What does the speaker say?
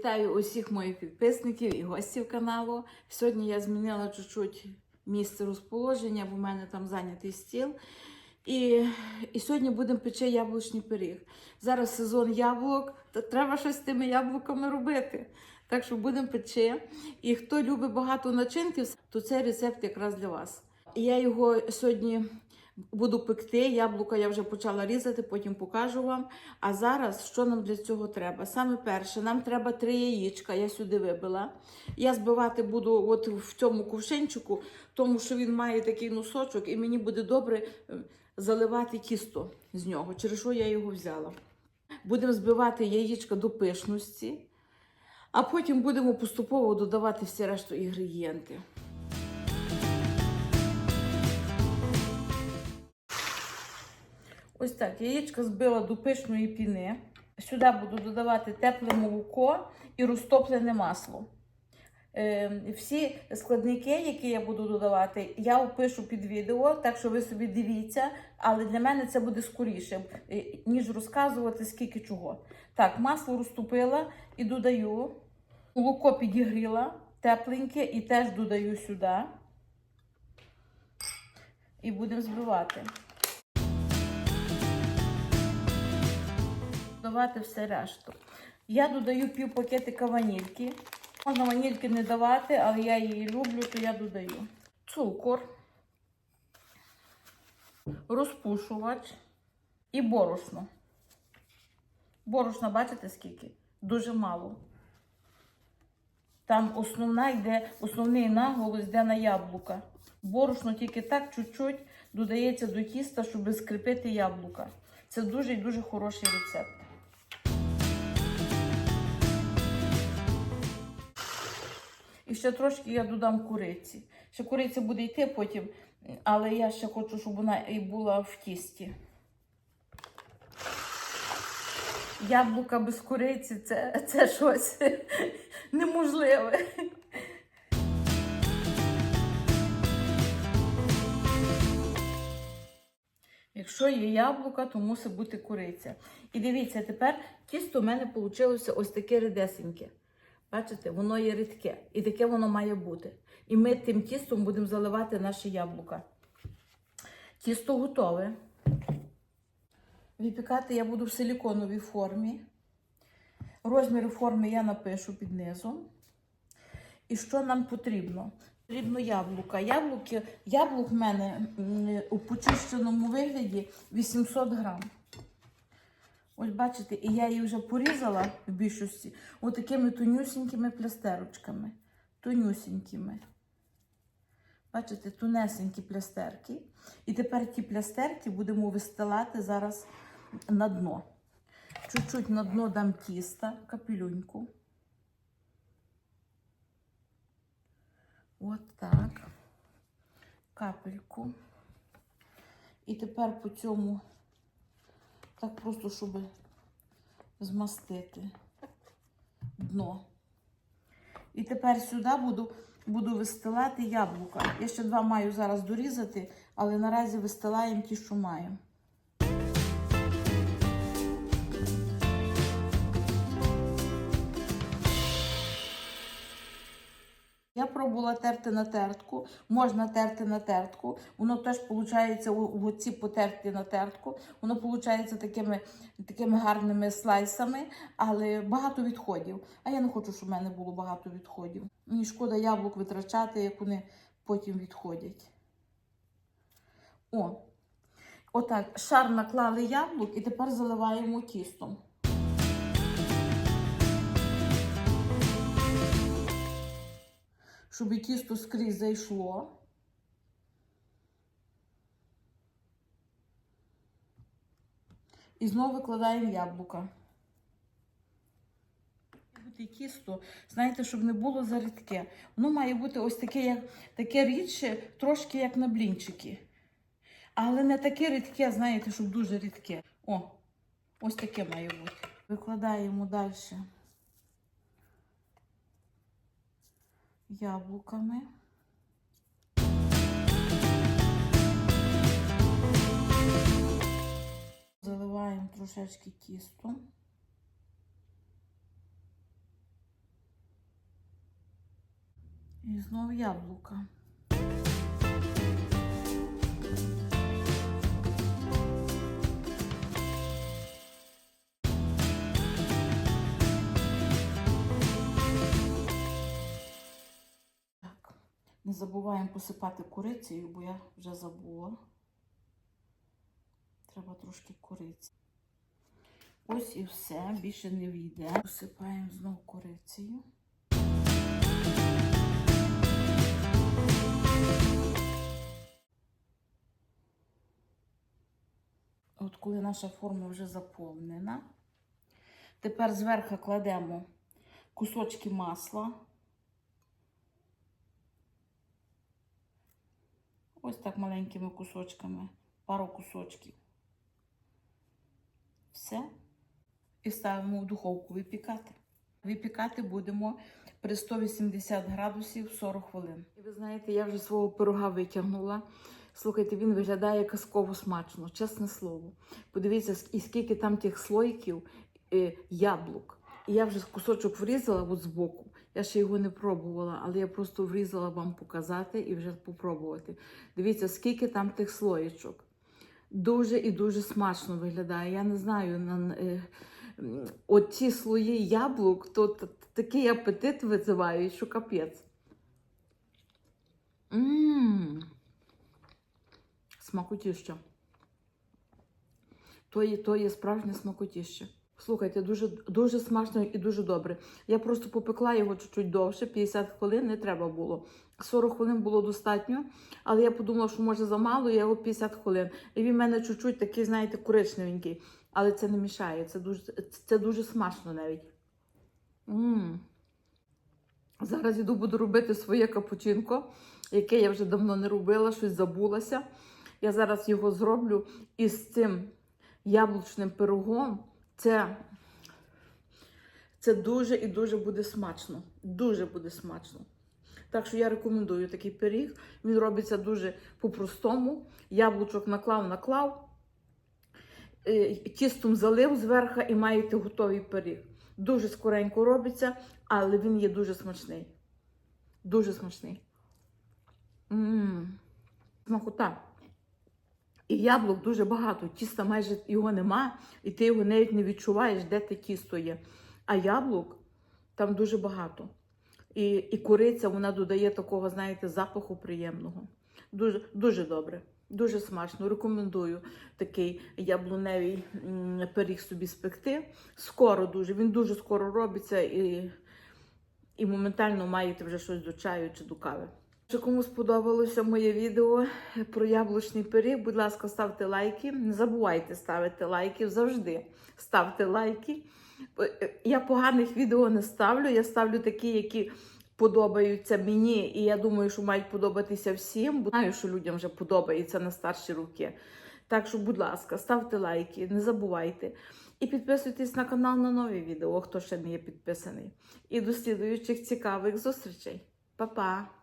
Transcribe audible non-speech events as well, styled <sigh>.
Вітаю усіх моїх підписників і гостів каналу. Сьогодні я змінила чуть-чуть місце розположення, бо в мене там зайнятий стіл. І, і сьогодні будемо печи яблучний пиріг. Зараз сезон яблук, то треба щось з тими яблуками робити. Так що будемо печи. І хто любить багато начинків, то цей рецепт якраз для вас. Я його сьогодні буду пекти. Яблука я вже почала різати, потім покажу вам. А зараз що нам для цього треба? Саме перше, нам треба три яєчка. Я сюди вибила. Я збивати буду от в цьому кувшинчику, тому що він має такий носочок, і мені буде добре е, заливати тісто з нього, через що я його взяла. Будемо збивати яєчка до пишності, а потім будемо поступово додавати всі решту інгредієнти. Ось так, яєчка збила до пишної піни. Сюди буду додавати тепле молоко і розтоплене масло. Е, всі складники, які я буду додавати, я опишу під відео, так що ви собі дивіться, але для мене це буде скоріше, е, ніж розказувати скільки чого. Так, масло розтопила і додаю. Молоко підігріла тепленьке і теж додаю сюди. І будемо збивати. Додавати все решту. Я додаю пів пакетика ванільки. Можна ванільки не давати, але я її люблю, то я додаю. Цукор, розпушувач і борошно. Борошна, бачите скільки? Дуже мало. Там основна йде, основний наголос йде на яблука. Борошно тільки так чуть-чуть додається до тіста, щоб скріпити яблука. Це дуже і дуже хороший рецепт. І ще трошки я додам куриці. Ще куриця буде йти потім, але я ще хочу, щоб вона і була в тісті. Яблука без куриці це, це щось <laughs> неможливе. Якщо є яблука, то мусить бути куриця. І дивіться, тепер тісто в мене вийшло ось таке рідесеньке. Бачите, воно є рідке. І таке воно має бути. І ми тим тістом будемо заливати наші яблука. Тісто готове. Випікати я буду в силіконовій формі. Розмір форми я напишу під низом. І що нам потрібно? Потрібно яблука. Яблуки, яблук в мене у почищеному вигляді 800 грам. Ось бачите, і я її вже порізала в більшості отакими тонюсінькими плястерочками. Тонюсінькими. Бачите, тунесенькі плястерки. І тепер ті плястерки будемо вистилати зараз на дно. Чуть-чуть на дно дам тіста, капелюньку. От так. Капельку. І тепер по цьому так просто, щоб змастити дно. І тепер сюди буду, буду вистилати яблука. Я ще два маю зараз дорізати, але наразі вистилаємо ті, що маємо. Я пробувала терти на тертку, можна терти на тертку. Воно теж виходить, оці потерти на тертку, воно виходить такими, такими гарними слайсами, але багато відходів. А я не хочу, щоб в мене було багато відходів. Мені шкода яблук витрачати, як вони потім відходять. О, отак, шар наклали яблук і тепер заливаємо тістом. Щоб тісто скрізь зайшло. І знову викладаємо яблука. Бути тісто, знаєте, щоб не було зарідке. Воно має бути ось таке, як, таке рідше, трошки як на блінчики. Але не таке рідке, знаєте, щоб дуже рідке. О, ось таке має бути. Викладаємо далі. яблуками. Заливаємо трошечки тісто. І знов яблука. Не забуваємо посипати курицею, бо я вже забула. Треба трошки кориці. Ось і все, більше не війде. Посипаємо знову корицею. От коли наша форма вже заповнена, тепер зверху кладемо кусочки масла. Ось так маленькими кусочками, пару кусочків. Все. І ставимо в духовку випікати. Випікати будемо при 180 градусів 40 хвилин. І ви знаєте, я вже свого пирога витягнула. Слухайте, він виглядає казково смачно, чесне слово. Подивіться, і скільки там тих слойків е, яблук. І я вже кусочок врізала от збоку. Я ще його не пробувала, але я просто врізала вам показати і вже попробувати. Дивіться, скільки там тих слоєчок. Дуже і дуже смачно виглядає. Я не знаю, на, е, м, слої яблук, то такий апетит визивають, що капець. Мм. Смакотіще. То є, то є справжнє смакотіще. Слухайте, дуже, дуже смачно і дуже добре. Я просто попекла його чуть-чуть довше, 50 хвилин не треба було. 40 хвилин було достатньо, але я подумала, що може замало, я його 50 хвилин. І він в мене чуть-чуть такий, знаєте, коричневенький. Але це не мішає, це дуже, це дуже смачно навіть. М. Зараз іду буду робити своє капучинко, яке я вже давно не робила, щось забулася. Я зараз його зроблю із цим яблучним пирогом. Це, це дуже і дуже буде смачно. Дуже буде смачно. Так що я рекомендую такий пиріг. Він робиться дуже по-простому. Яблучок наклав, наклав, е, тістом залив зверху і маєте готовий пиріг. Дуже скоренько робиться, але він є дуже смачний. Дуже смачний. М, Смакота. І яблук дуже багато. Тіста майже його нема, і ти його навіть не відчуваєш, де те тісто є. А яблук там дуже багато. І, і кориця вона додає такого, знаєте, запаху приємного. Дуже, дуже добре, дуже смачно. Рекомендую такий яблуневий пиріг собі спекти. Скоро дуже. Він дуже скоро робиться і, і моментально маєте вже щось до чаю чи до кави. Якщо кому сподобалося моє відео про яблучний пиріг, будь ласка, ставте лайки. Не забувайте ставити лайки завжди. Ставте лайки. Е, Я поганих відео не ставлю. Я ставлю такі, які подобаються мені, і я думаю, що мають подобатися всім. Бо знаю, що людям вже подобається на старші роки. Так що, будь ласка, ставте лайки, не забувайте. І підписуйтесь на канал на нові відео, хто ще не є підписаний. І до слідуючих цікавих зустрічей. Па-па!